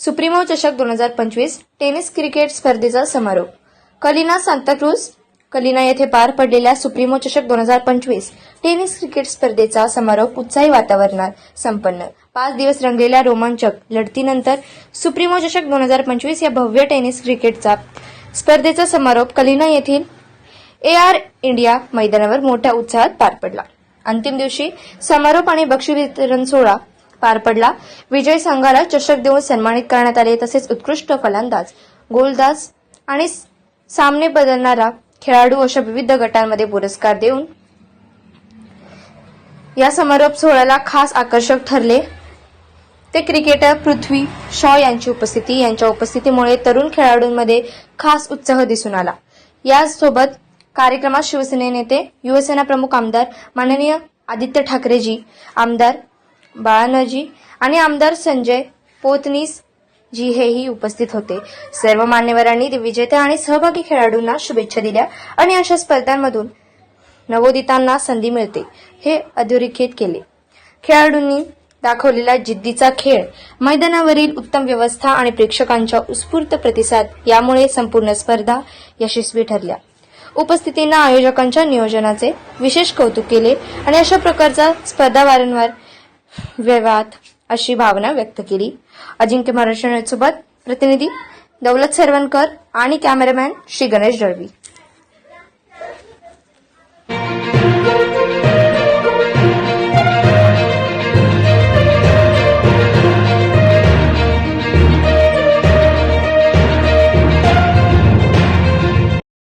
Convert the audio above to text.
Supremo चषक दोन हजार पंचवीस टेनिस क्रिकेट स्पर्धेचा समारोप. कलिना सांताक्रूज कलिना येथे पार पडलेल्या सुप्रीमो चषक दोन हजार पंचवीस टेनिस क्रिकेट स्पर्धेचा समारोप उत्साही वातावरणात संपन्न. पाच दिवस रंगलेल्या रोमांचक लढतीनंतर सुप्रीमो चषक दोन हजार पंचवीस या भव्य टेनिस क्रिकेटचा स्पर्धेचा समारोप कलिना येथील ए आर इंडिया मैदानावर मोठ्या उत्साहात पार पडला. अंतिम दिवशी समारोप आणि बक्षी वितरण सोहळा पार पडला. विजय संघाला चषक देऊन सन्मानित करण्यात आले. तसेच उत्कृष्ट फलंदाज गोलदाज आणि सामने बदलणारा खेळाडू अशा विविध गटांमध्ये पुरस्कार देऊन या समारोप सोहळ्याला खास आकर्षक ठरले. ते क्रिकेटर पृथ्वी शॉ यांची उपस्थिती यांच्या उपस्थितीमुळे तरुण खेळाडूंमध्ये खास उत्साह दिसून आला. यासोबत कार्यक्रमात शिवसेने नेते युवसेना प्रमुख आमदार माननीय आदित्य ठाकरेजी आमदार बाळानाजी आणि आमदार संजय पोतनीस जी हेही उपस्थित होते. सर्व मान्यवरांनी विजेत्या आणि सहभागी खेळाडूंना शुभेच्छा दिल्या आणि अशा स्पर्धांमधून नवोदितांना संधी मिळते हे अधोरेखित केले. खेळाडूंनी दाखवलेला जिद्दीचा खेळ मैदानावरील उत्तम व्यवस्था आणि प्रेक्षकांच्या उत्स्फूर्त प्रतिसाद यामुळे संपूर्ण स्पर्धा यशस्वी ठरल्या. उपस्थितींना आयोजकांच्या नियोजनाचे विशेष कौतुक केले आणि अशा प्रकारचा स्पर्धा वारंवार व्यवात अशी भावना व्यक्त केली. अजिंक्य महाराष्ट्र सोबत प्रतिनिधी दौलत सरवणकर आणि कॅमेरामॅन श्री गणेश दळवी.